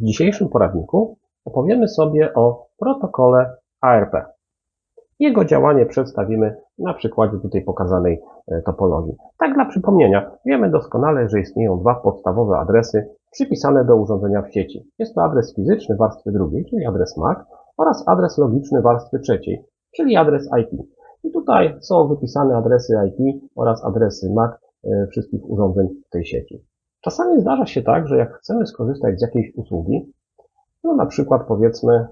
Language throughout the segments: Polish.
W dzisiejszym poradniku opowiemy sobie o protokole ARP. Jego działanie przedstawimy na przykładzie tutaj pokazanej e, topologii. Tak dla przypomnienia, wiemy doskonale, że istnieją dwa podstawowe adresy przypisane do urządzenia w sieci. Jest to adres fizyczny warstwy drugiej, czyli adres MAC oraz adres logiczny warstwy trzeciej, czyli adres IP. I tutaj są wypisane adresy IP oraz adresy MAC e, wszystkich urządzeń w tej sieci. Czasami zdarza się tak, że jak chcemy skorzystać z jakiejś usługi, no na przykład powiedzmy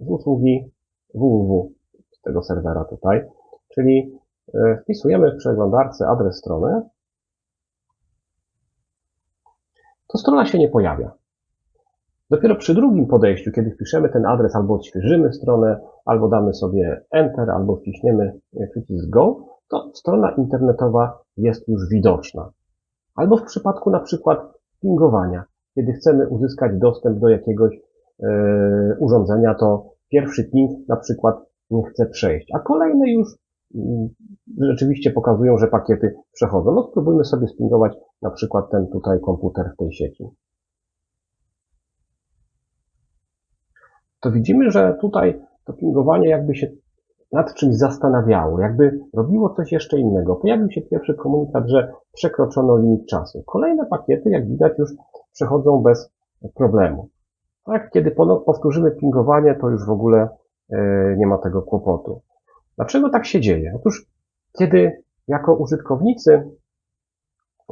z usługi www z tego serwera tutaj, czyli e, wpisujemy w przeglądarce adres strony, to strona się nie pojawia. Dopiero przy drugim podejściu, kiedy wpiszemy ten adres, albo odświeżymy stronę, albo damy sobie Enter, albo wciśniemy przycisk Go, to strona internetowa jest już widoczna. Albo w przypadku na przykład pingowania, kiedy chcemy uzyskać dostęp do jakiegoś e, urządzenia, to pierwszy ping na przykład nie chce przejść, a kolejne już mm, rzeczywiście pokazują, że pakiety przechodzą. No spróbujmy sobie spingować na przykład ten tutaj komputer w tej sieci. To widzimy, że tutaj to pingowanie jakby się nad czymś zastanawiało, jakby robiło coś jeszcze innego. Pojawił się pierwszy komunikat, że przekroczono limit czasu. Kolejne pakiety, jak widać, już przechodzą bez problemu. Tak, kiedy powtórzymy pingowanie, to już w ogóle e, nie ma tego kłopotu. Dlaczego tak się dzieje? Otóż, kiedy jako użytkownicy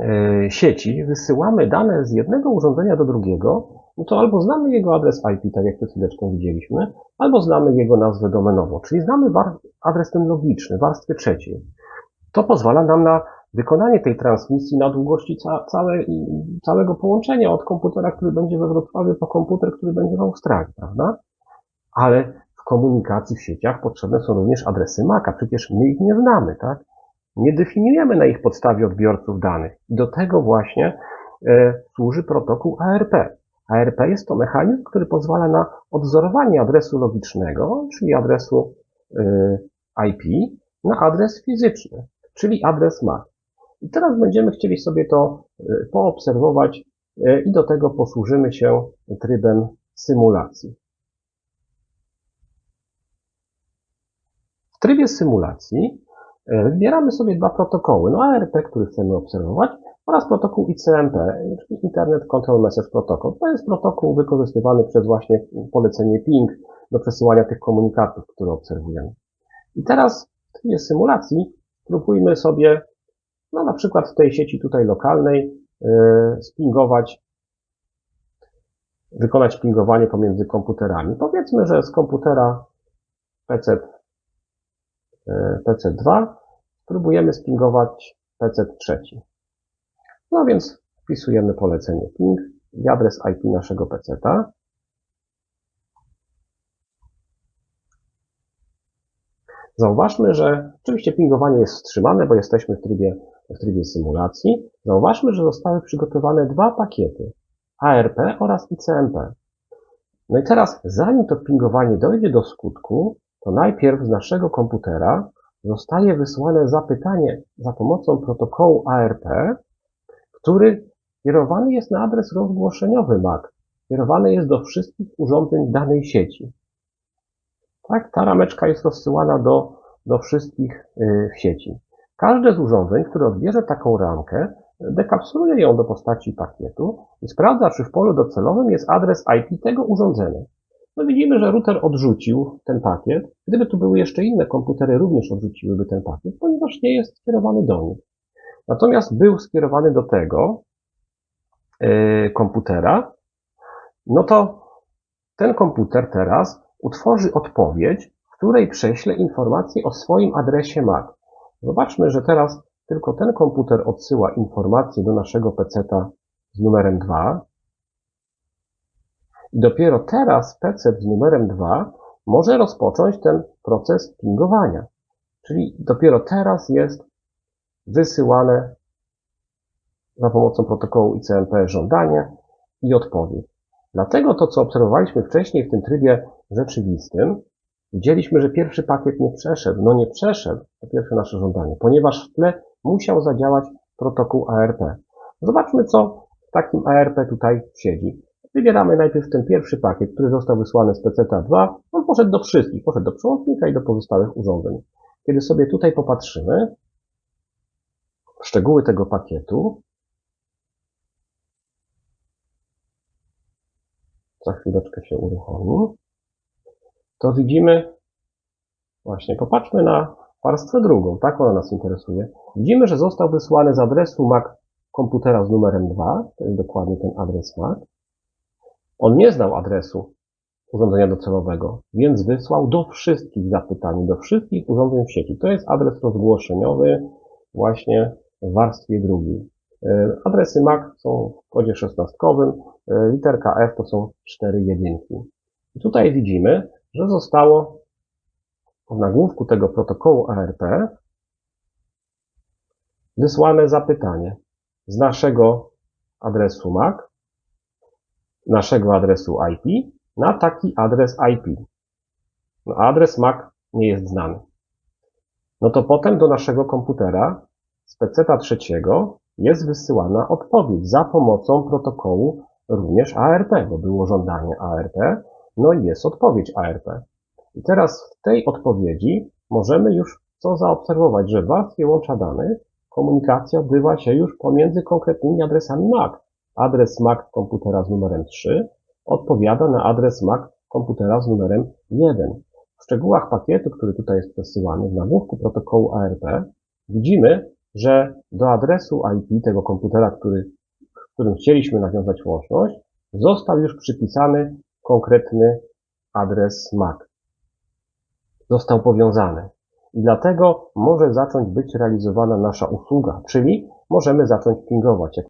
e, sieci wysyłamy dane z jednego urządzenia do drugiego, no to albo znamy jego adres IP, tak jak przed chwileczką widzieliśmy, albo znamy jego nazwę domenową, czyli znamy adres ten logiczny, warstwy trzeciej. To pozwala nam na wykonanie tej transmisji na długości ca całe, całego połączenia od komputera, który będzie we Wrocławiu, po komputer, który będzie w Australii, prawda? Ale w komunikacji w sieciach potrzebne są również adresy MAC, a przecież my ich nie znamy, tak? Nie definiujemy na ich podstawie odbiorców danych. Do tego właśnie e, służy protokół ARP. ARP jest to mechanizm, który pozwala na odwzorowanie adresu logicznego, czyli adresu y, IP, na adres fizyczny, czyli adres MAC. I teraz będziemy chcieli sobie to y, poobserwować y, i do tego posłużymy się trybem symulacji. W trybie symulacji wybieramy sobie dwa protokoły. No ARP, który chcemy obserwować oraz protokół ICMP, czyli Internet Control Message Protocol. To jest protokół wykorzystywany przez właśnie polecenie ping do przesyłania tych komunikatów, które obserwujemy. I teraz w trybie symulacji spróbujmy sobie, no na przykład w tej sieci tutaj lokalnej, yy, spingować, wykonać pingowanie pomiędzy komputerami. Powiedzmy, że z komputera PC, yy, PC2 spróbujemy spingować PC trzeci. No więc wpisujemy polecenie ping i adres IP naszego peceta. Zauważmy, że oczywiście pingowanie jest wstrzymane, bo jesteśmy w trybie, w trybie symulacji. Zauważmy, że zostały przygotowane dwa pakiety ARP oraz ICMP. No i teraz, zanim to pingowanie dojdzie do skutku, to najpierw z naszego komputera zostaje wysłane zapytanie za pomocą protokołu ARP który kierowany jest na adres rozgłoszeniowy MAC. Kierowany jest do wszystkich urządzeń danej sieci. Tak, ta rameczka jest rozsyłana do, do wszystkich y, w sieci. Każde z urządzeń, które odbierze taką ramkę, dekapsuluje ją do postaci pakietu i sprawdza, czy w polu docelowym jest adres IP tego urządzenia. No widzimy, że router odrzucił ten pakiet. Gdyby tu były jeszcze inne komputery, również odrzuciłyby ten pakiet, ponieważ nie jest skierowany do nich. Natomiast był skierowany do tego yy, komputera, no to ten komputer teraz utworzy odpowiedź, w której prześle informację o swoim adresie MAC. Zobaczmy, że teraz tylko ten komputer odsyła informację do naszego peceta z numerem 2. I dopiero teraz PC z numerem 2 może rozpocząć ten proces pingowania. Czyli dopiero teraz jest wysyłane za pomocą protokołu ICMP żądanie i odpowiedź. Dlatego to, co obserwowaliśmy wcześniej w tym trybie rzeczywistym, widzieliśmy, że pierwszy pakiet nie przeszedł. No nie przeszedł, to pierwsze nasze żądanie, ponieważ w tle musiał zadziałać protokół ARP. Zobaczmy, co w takim ARP tutaj siedzi. Wybieramy najpierw ten pierwszy pakiet, który został wysłany z PCTA2. On poszedł do wszystkich, poszedł do przełącznika i do pozostałych urządzeń. Kiedy sobie tutaj popatrzymy szczegóły tego pakietu, za chwileczkę się uruchomi, to widzimy, właśnie popatrzmy na warstwę drugą, tak ona nas interesuje. Widzimy, że został wysłany z adresu MAC komputera z numerem 2, to jest dokładnie ten adres MAC. On nie znał adresu urządzenia docelowego, więc wysłał do wszystkich zapytań, do wszystkich urządzeń w sieci. To jest adres rozgłoszeniowy właśnie w warstwie drugiej. E, Adresy MAC są w kodzie szesnastkowym, e, literka F to są cztery jedynki. I tutaj widzimy, że zostało w nagłówku tego protokołu ARP wysłane zapytanie z naszego adresu MAC, naszego adresu IP na taki adres IP. No, adres MAC nie jest znany. No to potem do naszego komputera z peceta trzeciego jest wysyłana odpowiedź za pomocą protokołu również ARP, bo było żądanie ARP, no i jest odpowiedź ARP. I teraz w tej odpowiedzi możemy już co zaobserwować, że w warstwie łącza danych komunikacja odbywa się już pomiędzy konkretnymi adresami MAC. Adres MAC komputera z numerem 3 odpowiada na adres MAC komputera z numerem 1. W szczegółach pakietu, który tutaj jest przesyłany w nagłówku protokołu ARP, widzimy, że do adresu IP tego komputera, który, w którym chcieliśmy nawiązać łączność, został już przypisany konkretny adres MAC. Został powiązany. I dlatego może zacząć być realizowana nasza usługa, czyli możemy zacząć pingować.